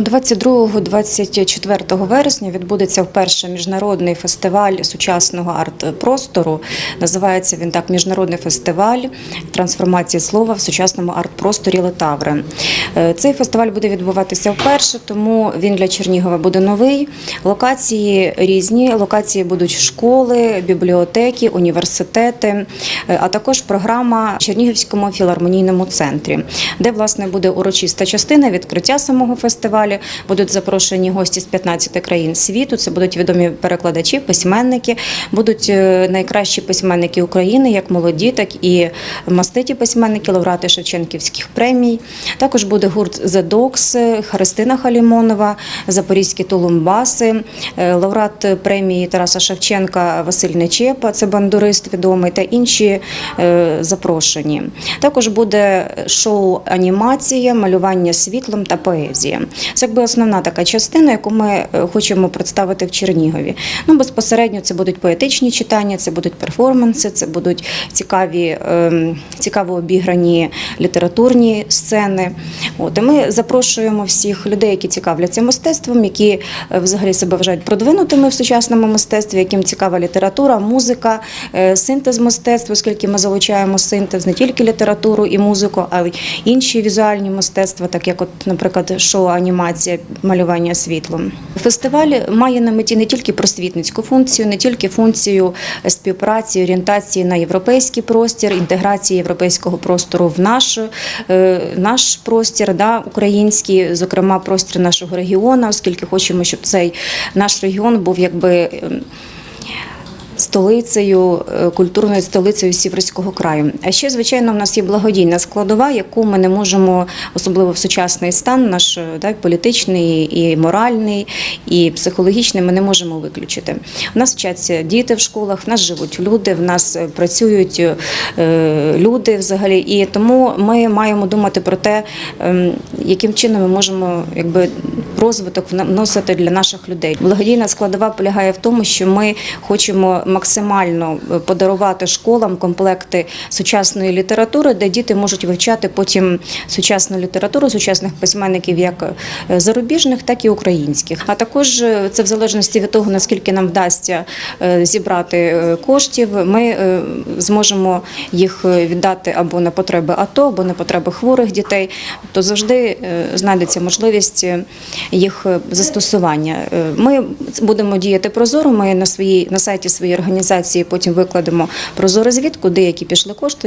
22-24 вересня відбудеться вперше міжнародний фестиваль сучасного арт-простору. Називається він так Міжнародний фестиваль трансформації слова в сучасному арт-просторі Летаври. Е, Цей фестиваль буде відбуватися вперше, тому він для Чернігова буде новий. Локації різні. Локації будуть школи, бібліотеки, університети, е, а також програма в Чернігівському філармонійному центрі, де власне буде урочиста частина відкриття самого фестивалю. Будуть запрошені гості з 15 країн світу. Це будуть відомі перекладачі, письменники, будуть е, найкращі письменники України, як молоді, так і маститі письменники, лауреати Шевченківських премій. Також буде гурт The Dogs, Христина Халімонова, Запорізькі Тулумбаси, е, лауреат премії Тараса Шевченка Василь Нечепа, це бандурист відомий, та інші е, запрошені. Також буде шоу анімація, малювання світлом та поезія. Це якби основна така частина, яку ми е, хочемо представити в Чернігові. Ну безпосередньо це будуть поетичні читання, це будуть перформанси, це будуть цікаві, ем, цікаво обіграні літературні сцени. От і ми запрошуємо всіх людей, які цікавляться мистецтвом, які е, взагалі себе вважають продвинутими в сучасному мистецтві, яким цікава література, музика, е, синтез мистецтва, оскільки ми залучаємо синтез не тільки літературу і музику, а й інші візуальні мистецтва, так як, от, наприклад, шоу анімація, малювання світлом. Фестиваль має на меті не тільки просвітницьку функцію, не тільки функцію співпраці, орієнтації на європейський простір, інтеграції європейського простору в наш, е, наш простір, да, український, зокрема простір нашого регіону, оскільки хочемо, щоб цей наш регіон був якби. Столицею, е, культурною столицею Сіверського краю. А ще, звичайно, в нас є благодійна складова, яку ми не можемо, особливо в сучасний стан, наш е, так, політичний, і моральний, і психологічний, ми не можемо виключити. У нас вчаться діти в школах, в нас живуть люди, в нас е, працюють люди взагалі. І тому ми маємо думати про те, ем, яким чином ми можемо якби, розвиток вносити для наших людей. Благодійна складова полягає в тому, що ми хочемо максимально е, подарувати школам комплекти сучасної літератури, де діти можуть вивчати потім сучасну літературу, сучасних письменників, як е, зарубіжних, так і українських. А також е, це в залежності від того, наскільки нам вдасться зібрати коштів, ми зможемо їх віддати або на потреби АТО, або на потреби хворих дітей. То завжди знайдеться можливість їх застосування. Ми будемо діяти прозоро. Ми на своїй на сайті своєї організації потім викладемо прозору звіт, куди які пішли кошти.